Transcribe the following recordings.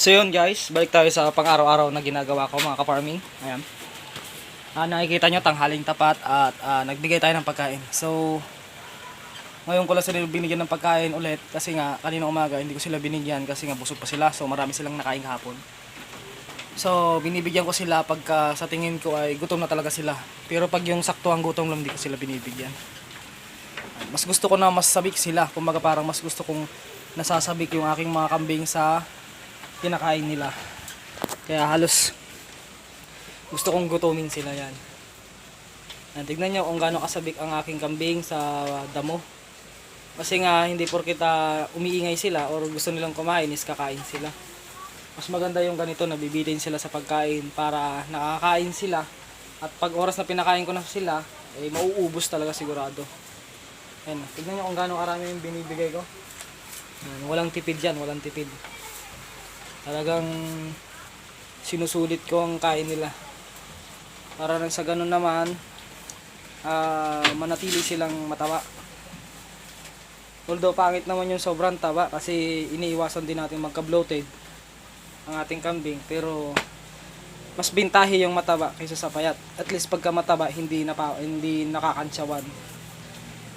So yun guys, balik tayo sa pang-araw-araw na ginagawa ko mga ka-farming. Ayan. Ah, nakikita nyo, tanghaling tapat at ah, nagbigay tayo ng pagkain. So, ngayon ko lang sila binigyan ng pagkain ulit kasi nga kanina umaga hindi ko sila binigyan kasi nga busog pa sila. So, marami silang nakain hapon. So, binibigyan ko sila pagka sa tingin ko ay gutom na talaga sila. Pero pag yung sakto ang gutom lang, hindi ko sila binibigyan. Mas gusto ko na mas sabik sila. Kumbaga parang mas gusto kong nasasabik yung aking mga kambing sa kinakain nila. Kaya halos gusto kong gutumin sila yan. Yan, tignan nyo kung gaano kasabik ang aking kambing sa damo. Kasi nga hindi porkit ah, umiingay sila or gusto nilang kumain is kakain sila. Mas maganda yung ganito nabibitin sila sa pagkain para nakakain sila. At pag oras na pinakain ko na sila, eh mauubos talaga sigurado. Yan, tignan nyo kung gaano karami yung binibigay ko. Yan, walang tipid yan, walang tipid. Talagang sinusulit ko ang kain nila. Para nang sa ganun naman, ah, manatili silang mataba. Although pangit naman yung sobrang taba kasi iniiwasan din natin magka-bloated ang ating kambing. Pero mas bintahi yung mataba kaysa sa payat. At least pagka mataba, hindi, napa, hindi nakakantsawan.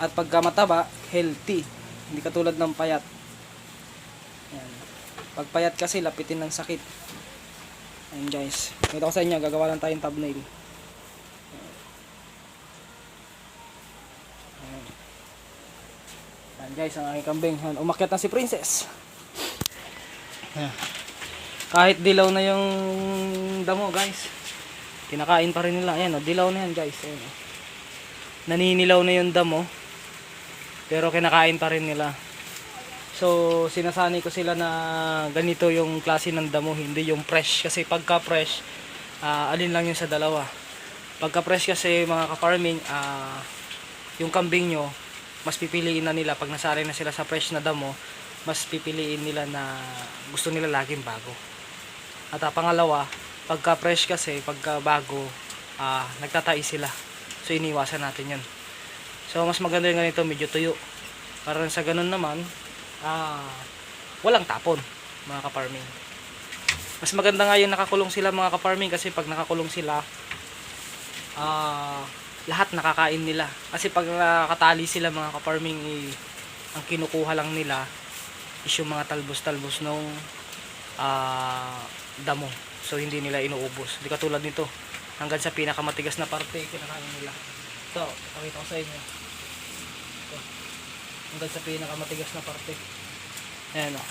At pagka mataba, healthy. Hindi katulad ng payat. Yan. Pag payat kasi, lapitin ng sakit. Ayan guys. Ito ko sa inyo, gagawa lang tayong thumbnail. Ayan. Guys, ang aking kambing. Umakyat na si Princess. Kahit dilaw na yung damo guys. Kinakain pa rin nila. Ayan o, dilaw na yan guys. Ayan, o. Naninilaw na yung damo. Pero kinakain pa rin nila. So, sinasanay ko sila na ganito yung klase ng damo, hindi yung fresh. Kasi pagka fresh, ah, alin lang yun sa dalawa. Pagka fresh kasi mga ka-farming, ah, yung kambing nyo, mas pipiliin na nila pag nasanay na sila sa fresh na damo, mas pipiliin nila na gusto nila laging bago. At ah, pangalawa, pagka fresh kasi, pagka bago, ah, nagtatai sila. So, iniwasan natin yun. So, mas maganda yung ganito, medyo tuyo. Para sa ganun naman, ah, walang tapon, mga ka-farming. Mas maganda nga yung nakakulong sila mga ka-farming kasi pag nakakulong sila, ah, lahat nakakain nila. Kasi pag nakatali sila mga ka-farming, eh, ang kinukuha lang nila is yung mga talbos-talbos ng ah, damo. So hindi nila inuubos. Hindi katulad nito. Hanggang sa pinakamatigas na parte, kinakain nila. Ito, pakita ko sa inyo. Hanggang sa pinakamatigas na parte. Ayan o.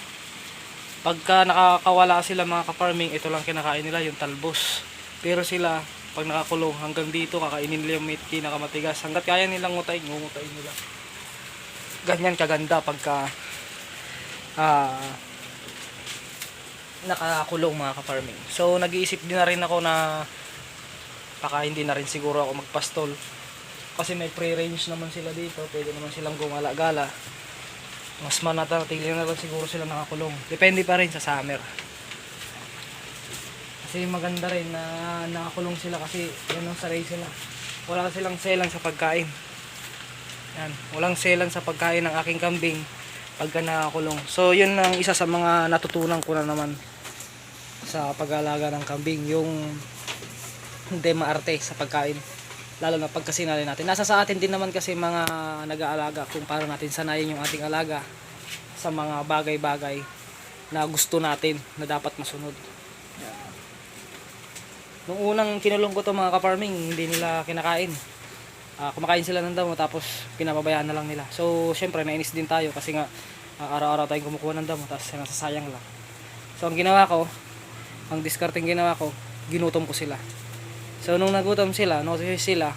Pagka nakakawala sila mga ka-farming, ito lang kinakain nila, yung talbos. Pero sila, pag nakakulong, hanggang dito, kakainin nila yung meat pinakamatigas. Hanggat kaya nilang ngutayin, ngungutayin nila. Ganyan kaganda pagka ah nakakulong mga ka-farming. So, nag-iisip din na rin ako na baka hindi na rin siguro ako magpastol. Kasi may pre-range naman sila dito. Pwede naman silang gumala-gala. Mas manatili na lang siguro sila nakakulong. Depende pa rin sa summer. Kasi maganda rin na nakakulong sila kasi yan ang saray sila. Wala silang selang sa pagkain. Yan. Walang selang sa pagkain ng aking kambing pagka nakakulong. So, yun ang isa sa mga natutunan ko na naman sa pag-aalaga ng kambing. Yung hindi maarte sa pagkain. Lalo na pag kasinali natin. Nasa sa atin din naman kasi mga nag-aalaga kung paano natin sanayin yung ating alaga sa mga bagay-bagay na gusto natin na dapat masunod. Nung unang kinulong ko to mga ka-farming, hindi nila kinakain. Ah, kumakain sila ng damo tapos pinababayaan na lang nila. So, syempre nainis din tayo kasi nga ah, araw-araw tayong kumukuha ng damo tapos nasasayang lang. So, ang ginawa ko, ang discarding ginawa ko, ginutom ko sila. So, nung nagutom sila, no, sila,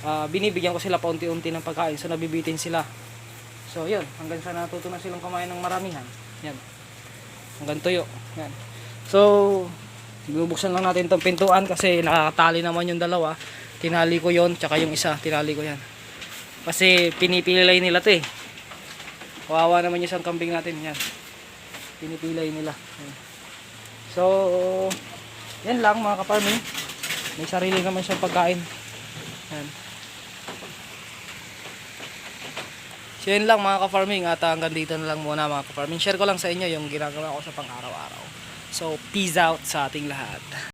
ah, binibigyan ko sila paunti-unti ng pagkain. So, nabibitin sila. So, yun. Hanggang sa natuto na silang kumain ng maramihan. Yan. Hanggang tuyo. Yan. So, bubuksan lang natin itong pintuan kasi nakakatali naman yung dalawa. Tinali ko yon tsaka yung isa, tinali ko yan. Kasi pinipilay nila to eh. Kawawa naman yung isang kambing natin. Yan. Pinipilay nila. Yan. So, yan lang mga kaparming. May sarili naman siyang pagkain. Yan. So yun lang mga ka-farming at hanggang dito na lang muna mga ka-farming. Share ko lang sa inyo yung ginagawa ko sa pang-araw-araw. So peace out sa ating lahat.